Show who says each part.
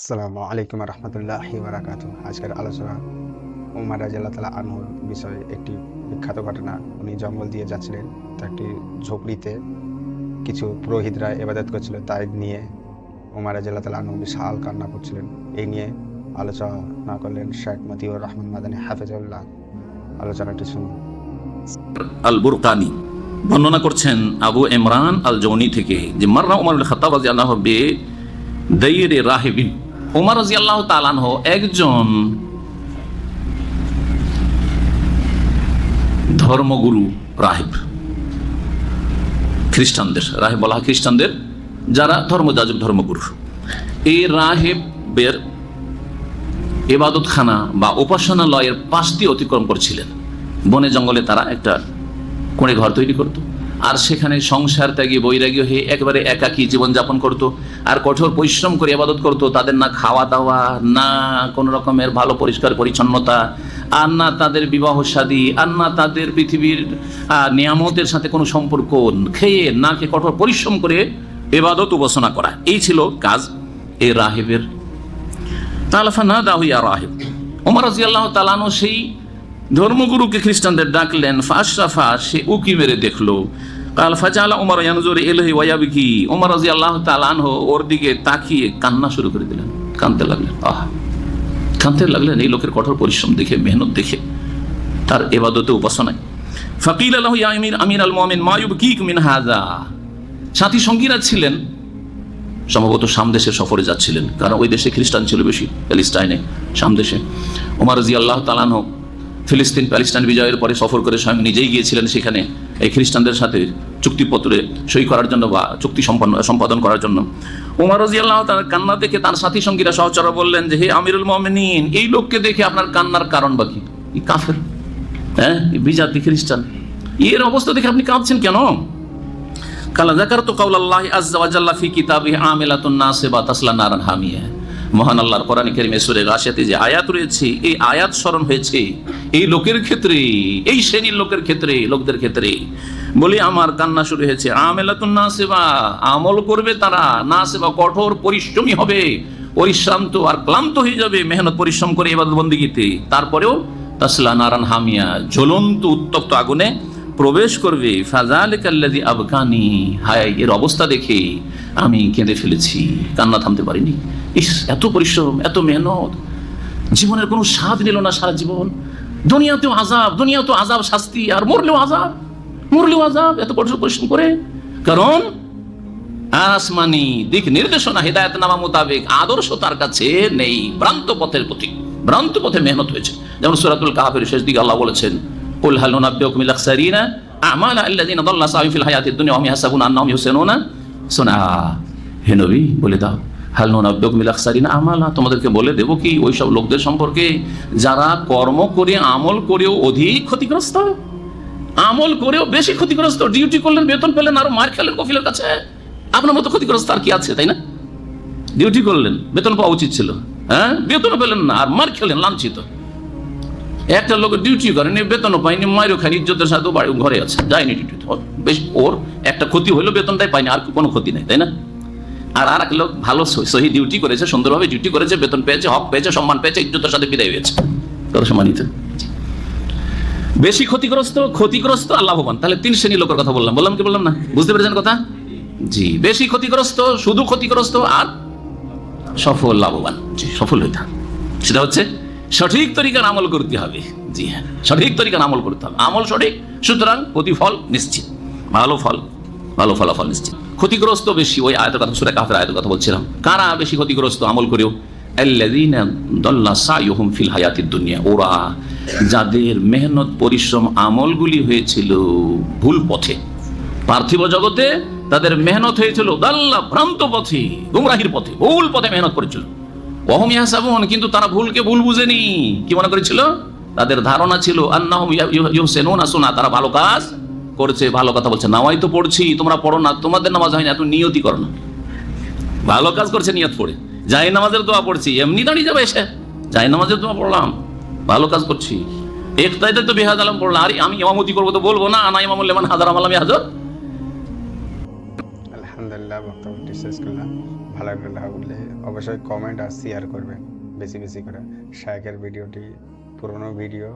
Speaker 1: আসসালামু আলাইকুম রহমতুল্লাহ বারাকাতু আজকের আলোচনা উমার রাজিয়াল্লাহ তালা আনহুর বিষয়ে একটি বিখ্যাত ঘটনা। উনি জঙ্গল দিয়ে যাচ্ছিলেন, তো একটি ঝোপড়িতে কিছু পুরোহিতরা এবাদত করছিল তাই নিয়ে উমার রাজিয়াল্লাহ তালা আনহু বিশাল কান্না করছিলেন। এই নিয়ে আলোচনা করলেন শেখ মতিউর রহমান মাদানী হাফেজউল্লাহ। আলোচনাটি শুনুন।
Speaker 2: আল বুরকানি বর্ণনা করছেন আবু ইমরান আল জৌনি থেকে যে মাররা উমর খাতাব আল্লাহ বে দাইরে রাহেবিন উমর রাজি আল্লাহ তালানহ একজন ধর্মগুরু, রাহেব। খ্রিস্টানদের, রাহেব বলা হয় খ্রিস্টানদের, যারা ধর্মযাজক, ধর্মগুরু। এই রাহেবের এবাদতখানা বা উপাসনালয়ের পাশ দিয়ে অতিক্রম করছিলেন। বনে জঙ্গলে তারা একটা কোণে ঘর তৈরি করত। আর সেখানে সংসার ত্যাগী, বৈরাগী হয়ে একবারে একাকী জীবনযাপন করত আর কঠোর পরিশ্রম করে আবাদত করত। তাদের না খাওয়া দাওয়া না কোন রকমের ভালো পরিষ্কার পরিচ্ছন্নতা, আর না তাদের বিবাহ শাদী আর না তাদের পৃথিবীর নিয়ামতের সাথে কোনো সম্পর্ক খেয়ে, না খেয়ে কঠোর পরিশ্রম করে এবাদত উপাসনা করা। এই ছিল কাজ এই রাহেবের। তালাফা না দাহুইয়া রাহেব। ওমর রাজিয়াল্লাহ তালানো সেই ধর্মগুরুকে খ্রিস্টানদের ডাকলেন, ফাশরাফা, সে উকি মেরে দেখল। কাল ফাজালা ওমর ইয়ানজুর এলহি ওয়াবিকি ওমর রাজি আল্লাহ তালানহ ওর দিকে তাকিয়ে কান্না শুরু করে দিলেন। কানতে লাগলেন। আহ! কানতে লাগলেন এই লোকের কঠোর পরিশ্রম দেখে, মেহনত দেখে। তার এবাদতে উপাসনায়। ফাকিল আল্লাহ ইয়া আমির আল মোহামিন মায়ুব কি মিন হাজা সাথী সঙ্গীরা ছিলেন। সম্ভবত সামদেশে সফরে যাচ্ছিলেন। কারণ ওই দেশে খ্রিস্টান ছিল বেশি, প্যালিস্টাইনে সামদেশে ওমর রাজি আল্লাহ তালানহ ফিলিস্তিন প্যালিস্টাইন বিজয়ের পরে সফর করে স্বয়ং নিজেই গিয়েছিলেন সেখানে এই খ্রিস্টানদের সাথে চুক্তিপত্রে সই করার জন্য বা চুক্তি সম্পন্ন, সম্পাদন করার জন্য। ওমর রাজি আল্লাহ তার কান্না দেখে তার সাথী সঙ্গীরা সহচরা বললেন যে, হে আমিরুল মমিনিন, এই লোককে দেখে আপনার কান্নার কারণ বাকি কাফের হ্যাঁ বিজাতি খ্রিস্টান। এর অবস্থা দেখে আপনি কাঁদছেন কেন? কালা জাকার তো কাউল আল্লাহ আজ্জা ফি কিতাবি আমিলাতুন নাসিবা তাসলা নারান হামিয়া। মহান আল্লাহর কোরআন কারিমে সূরা গাশিয়াতে যে আয়াত রয়েছে, এই আয়াত স্মরণ হয়েছে এই লোকের ক্ষেত্রে, এই শ্রেণির লোকের ক্ষেত্রে, লোকদের ক্ষেত্রে। বলি, আমার কান্না শুরু হয়েছে। আমেলাতুন নাসিবা, আমল করবে তারা। নাসিবা কঠোর পরিশ্রমী হবে, পরিশ্রান্ত আর ক্লান্ত হয়ে যাবে, মেহনত পরিশ্রম করে এবার বন্দিগিতে তারপরেও তাসলা নারান হামিয়া জ্বলন্ত উত্তপ্ত আগুনে প্রবেশ করবে আবকানি। হায়, এর অবস্থা দেখে আমি কেঁদে ফেলেছি, কান্না থামতে পারিনি। ইস, এত পরিশ্রম, এত মেহনত। জীবনের কোনো স্বাদ নিল না সারা জীবন। দুনিয়াতেও আজাব দুনিয়াতেও আজাব শাস্তি, আর মরলেও আজাব মরলেও আজাব এত কঠোর পরিশ্রম করে। কারণ, আসমানি দিক নির্দেশনা হেদায়ত নামা মোতাবেক আদর্শ তার কাছে নেই, ভ্রান্ত পথের প্রতি, ভ্রান্ত পথে মেহনত হয়েছে। যেমন সুরাতুল কাহাফের শেষ দিকে আল্লাহ বলেছেন কুল হাল নুনাব্বিউকুম বিল আখসারিনা আমালা আল্লাযিনা দাল্লা সাইয়ুম ফিল হায়াতিদ দুনিয়া ওয়া ইয়াহসাবুনা আন্নাহুম ইহসিনুনা সুনা হে নবী, বলে দাও। হাল নুনাব্বিউকুম বিল আখসারিনা আমালা তোমাদেরকে বলে দেব কি, ওই সব লোকদের সম্পর্কে যারা কর্ম করে, আমল করেও অধিক ক্ষতিগ্রস্ত, আমল করেও বেশি ক্ষতিগ্রস্ত, ডিউটি করলেন, বেতন পেলেন, আর মার খেলেন কফিলের কাছে, আপনার মতো ক্ষতিগ্রস্ত আর কি আছে, তাই না? ডিউটি করলেন, বেতন পাওয়া উচিত ছিল হ্যাঁ? বেতন পেলেন না, আর মার খেলেন, লাঞ্ছিত। একটা লোক ডিউটি করেনি বেতনও পাইনি মায়েরও খানি ইজ্জতের সাথে ঘরে আছে, যায়নি ডিউটি বেশ, ওর একটা ক্ষতি হইল, বেতনটাই পাইনি আর কোনো ক্ষতি নেই, তাই না? আর আর এক লোক ভালো সহি- ডিউটি করেছে, সুন্দরভাবে ডিউটি করেছে, বেতন পেয়েছে, হক পেয়েছে, সম্মান পেয়েছে, ইজ্জতের সাথে বিদায় হয়েছে। কত সম্মানিত বেশি ক্ষতিগ্রস্ত ক্ষতিগ্রস্ত আর লাভবান তাহলে তিন শ্রেণির লোকের কথা বললাম। বললাম কি বললাম না? বুঝতে পেরেছেন কথা? জি, বেশি ক্ষতিগ্রস্ত, শুধু ক্ষতিগ্রস্ত আর সফল লাভবান। জি, সফল হইতে হবে। সেটা হচ্ছে সঠিক তরিকার আমল করতে হবে। জি হ্যাঁ সঠিক তরিকার আমল করতে হবে। আমল সঠিক, সুতরাং প্রতিফল নিশ্চিত। ভালো ফল, ভালো ফলাফল নিশ্চিত। ক্ষতিগ্রস্ত বেশি, ওই আয়তের কথা, সুরে কাফের আয়তের কথা বলছিলাম। কারা বেশি ক্ষতিগ্রস্ত আমল করেও? ফিল হায়াতিদ দুনিয়া। ওরা যাদের মেহনত, পরিশ্রম, আমলগুলি হয়েছিল ভুল পথে। পার্থিব জগতে তাদের মেহনত হয়েছিল দাল্লা ভ্রান্ত পথে, গুমরাহির পথে, ভুল পথে মেহনত করেছিল। কিন্তু তারা ভুলকে ভুল বুঝেনি। কি মনে করেছিল? তাদের ধারণা ছিল তারা ভালো কাজ করেছে, ভালো কথা বলছে। নামাই তো পড়ছি, তোমরা পড়ো না, তোমাদের নামাজ হয় না এত নিয়তি করো না। ভালো কাজ করছে, নিয়ত পড়ে। যাই নামাজের দোয়া পড়ছি, এমনি দাঁড়িয়ে যাবে এসে। যাই নামাজের দোয়া পড়লাম, ভালো কাজ করছি। একটাইতে তো বেহাজ আলম পড়লাম, আরে আমি ইমামতি করব তো বলব না আনা লেমান হাজার আমালামি হাজার
Speaker 1: আলহামদুলিল্লাহ বক্তব্যটি শেষ করলাম। ভালো লাগলে অবশ্যই কমেন্ট আর শেয়ার করবেন, বেশি বেশি করে। শায়কের ভিডিওটি পুরনো ভিডিও।